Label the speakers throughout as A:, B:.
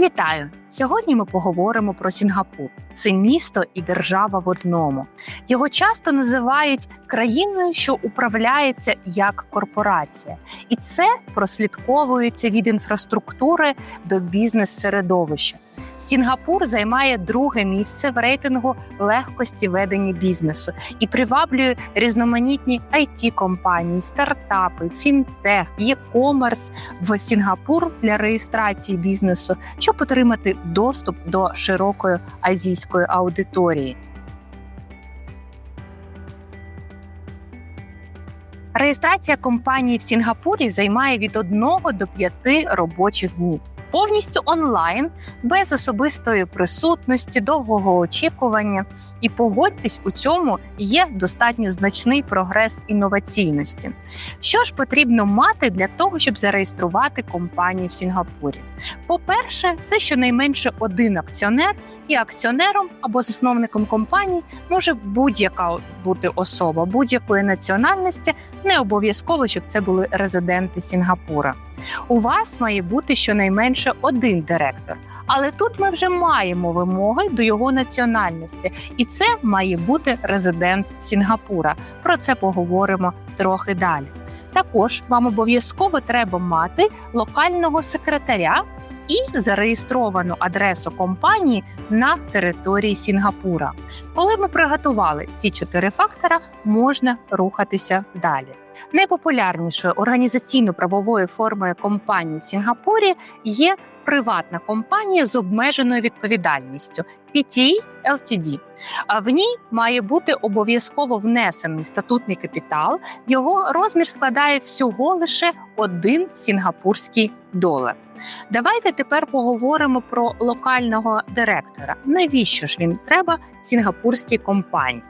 A: Вітаю! Сьогодні ми поговоримо про Сінгапур. Це місто і держава в одному. Його часто називають країною, що управляється як корпорація, і це прослідковується від інфраструктури до бізнес-середовища. Сінгапур займає друге місце в рейтингу легкості ведення бізнесу і приваблює різноманітні it компанії стартапи, фінтех, e-commerce в Сінгапур для реєстрації бізнесу, щоб отримати доступ до широкої азійської аудиторії. Реєстрація компанії в Сінгапурі займає від 1 до 5 робочих днів. Повністю онлайн, без особистої присутності, довгого очікування. І погодьтесь, у цьому є достатньо значний прогрес інноваційності. Що ж потрібно мати для того, щоб зареєструвати компанію в Сінгапурі? По-перше, це щонайменше один акціонер, і акціонером або засновником компанії може будь-яка бути особа будь-якої національності, не обов'язково, щоб це були резиденти Сінгапура. У вас має бути щонайменше один директор, але тут ми вже маємо вимоги до його національності, і це має бути резидент Сінгапура. Про це поговоримо трохи далі. Також вам обов'язково треба мати локального секретаря і зареєстровану адресу компанії на території Сінгапура. Коли ми приготували ці чотири фактора, можна рухатися далі. Найпопулярнішою організаційно-правовою формою компанії в Сінгапурі є приватна компанія з обмеженою відповідальністю PTE LTD. В ній має бути обов'язково внесений статутний капітал. Його розмір складає всього лише один сінгапурський долар. Давайте тепер поговоримо про локального директора. Навіщо ж він треба сінгапурській компанії?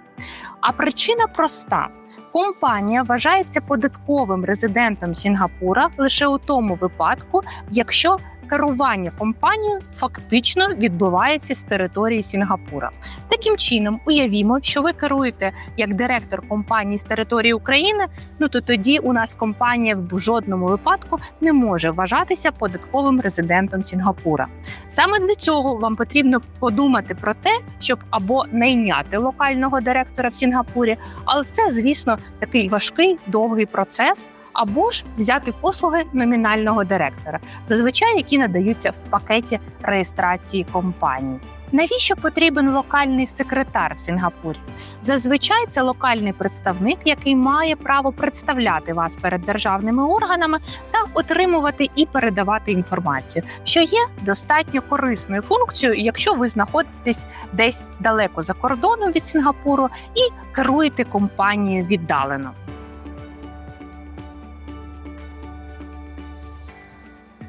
A: А причина проста: компанія вважається податковим резидентом Сінгапура лише у тому випадку, якщо керування компанією фактично відбувається з території Сінгапура. Таким чином, уявімо, що ви керуєте як директор компанії з території України. Ну то тоді у нас компанія в жодному випадку не може вважатися податковим резидентом Сінгапура. Саме для цього вам потрібно подумати про те, щоб або найняти локального директора в Сінгапурі, але це, звісно, такий важкий довгий процес. Або ж взяти послуги номінального директора, зазвичай які надаються в пакеті реєстрації компанії. Навіщо потрібен локальний секретар в Сінгапурі? Зазвичай це локальний представник, який має право представляти вас перед державними органами та отримувати і передавати інформацію, що є достатньо корисною функцією, якщо ви знаходитесь десь далеко за кордоном від Сінгапуру і керуєте компанією віддалено.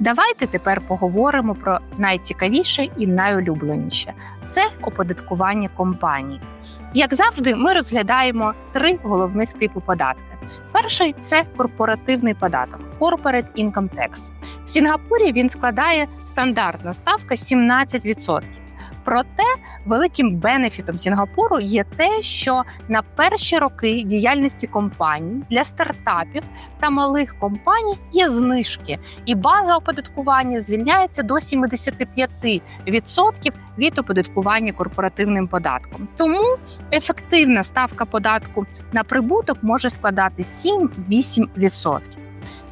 A: Давайте тепер поговоримо про найцікавіше і найулюбленіше це оподаткування компаній. Як завжди, ми розглядаємо три головних типи податки. Перший це корпоративний податок Corporate Income Tax. В Сінгапурі він складає стандартна ставка 17%. Проте великим бенефітом Сінгапуру є те, що на перші роки діяльності компаній для стартапів та малих компаній є знижки, і база оподаткування звільняється до 75% від оподаткування корпоративним податком. Тому ефективна ставка податку на прибуток може складати 7-8%.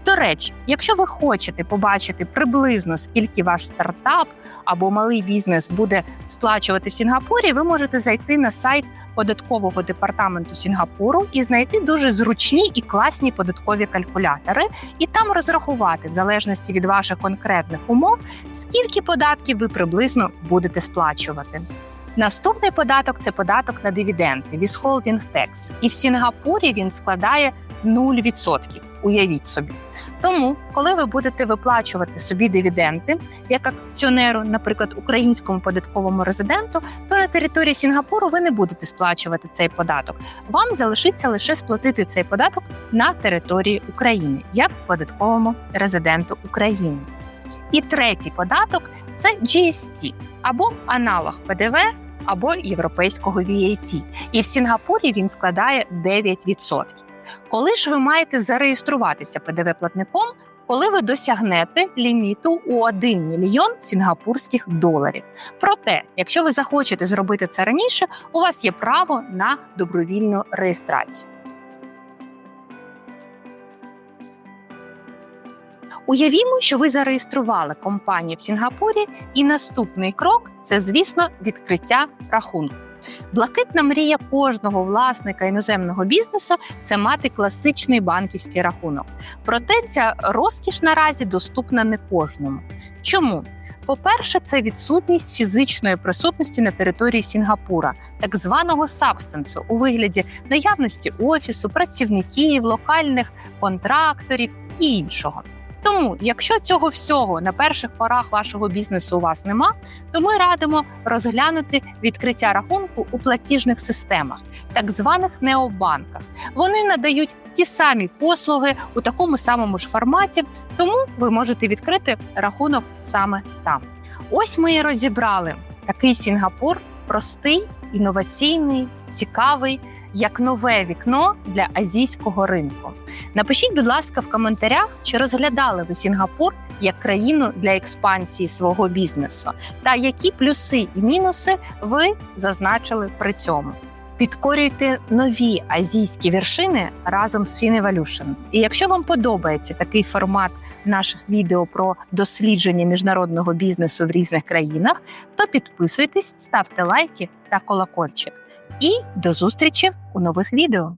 A: До речі, якщо ви хочете побачити приблизно скільки ваш стартап або малий бізнес буде сплачувати в Сінгапурі, ви можете зайти на сайт податкового департаменту Сінгапуру і знайти дуже зручні і класні податкові калькулятори, і там розрахувати, в залежності від ваших конкретних умов, скільки податків ви приблизно будете сплачувати. Наступний податок це податок на дивіденди withholding tax. І в Сінгапурі він складає 0%. Уявіть собі. Тому, коли ви будете виплачувати собі дивіденди як акціонеру, наприклад, українському податковому резиденту, то на території Сінгапуру ви не будете сплачувати цей податок. Вам залишиться лише сплатити цей податок на території України як податковому резиденту України. І третій податок це GST або аналог ПДВ або європейського VAT. І в Сінгапурі він складає 9%. Коли ж ви маєте зареєструватися ПДВ-платником, коли ви досягнете ліміту у 1 мільйон сінгапурських доларів. Проте, якщо ви захочете зробити це раніше, у вас є право на добровільну реєстрацію. Уявімо, що ви зареєстрували компанію в Сінгапурі, і наступний крок це, звісно, відкриття рахунку. Блакитна мрія кожного власника іноземного бізнесу це мати класичний банківський рахунок. Проте ця розкіш наразі доступна не кожному. Чому? По-перше, це відсутність фізичної присутності на території Сінгапура, так званого сабстансу у вигляді наявності офісу, працівників, локальних контракторів і іншого. Тому, якщо цього всього на перших порах вашого бізнесу у вас нема, то ми радимо розглянути відкриття рахунку у платіжних системах, так званих необанках. Вони надають ті самі послуги у такому самому ж форматі, тому ви можете відкрити рахунок саме там. Ось ми і розібрали такий Сінгапур простий, інноваційний, цікавий, як нове вікно для азійського ринку. Напишіть, будь ласка, в коментарях, чи розглядали ви Сінгапур як країну для експансії свого бізнесу, та які плюси і мінуси ви зазначили при цьому. Підкорюйте нові азійські вершини разом з Фіневалюшем. І якщо вам подобається такий формат наших відео про дослідження міжнародного бізнесу в різних країнах, то підписуйтесь, ставте лайки та колокольчик. І до зустрічі у нових відео.